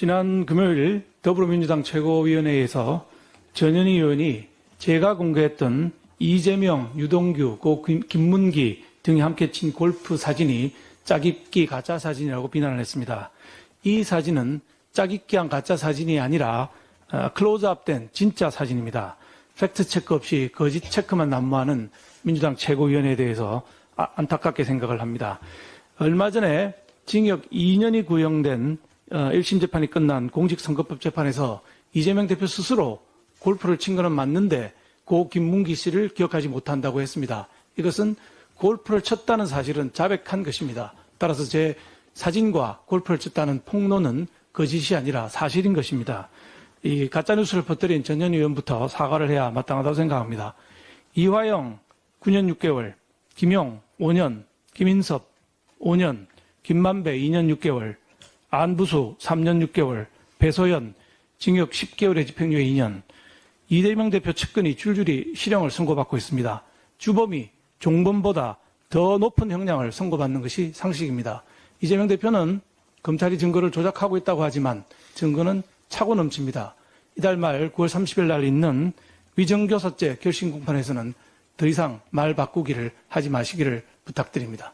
지난 금요일 더불어민주당 최고위원회에서 전현희 의원이 제가 공개했던 이재명, 유동규, 고 김- 김문기 등이 함께 친 골프 사진이 짜깁기 가짜 사진이라고 비난을 했습니다. 이 사진은 짜깁기한 가짜 사진이 아니라 어, 클로즈업된 진짜 사진입니다. 팩트 체크 없이 거짓 체크만 난무하는 민주당 최고위원회에 대해서 아- 안타깝게 생각을 합니다. 얼마 전에 징역 2년이 구형된 1심 재판이 끝난 공직선거법 재판에서 이재명 대표 스스로 골프를 친 것은 맞는데 고 김문기 씨를 기억하지 못한다고 했습니다. 이것은 골프를 쳤다는 사실은 자백한 것입니다. 따라서 제 사진과 골프를 쳤다는 폭로는 거짓이 아니라 사실인 것입니다. 이 가짜뉴스를 퍼뜨린 전현 의원부터 사과를 해야 마땅하다고 생각합니다. 이화영 9년 6개월, 김용 5년, 김인섭 5년, 김만배 2년 6개월, 안부수 3년 6개월, 배소연 징역 10개월의 집행유예 2년, 이재명 대표 측근이 줄줄이 실형을 선고받고 있습니다. 주범이 종범보다 더 높은 형량을 선고받는 것이 상식입니다. 이재명 대표는 검찰이 증거를 조작하고 있다고 하지만 증거는 차고 넘칩니다. 이달 말 9월 30일 날 있는 위정교사죄 결심 공판에서는 더 이상 말 바꾸기를 하지 마시기를 부탁드립니다.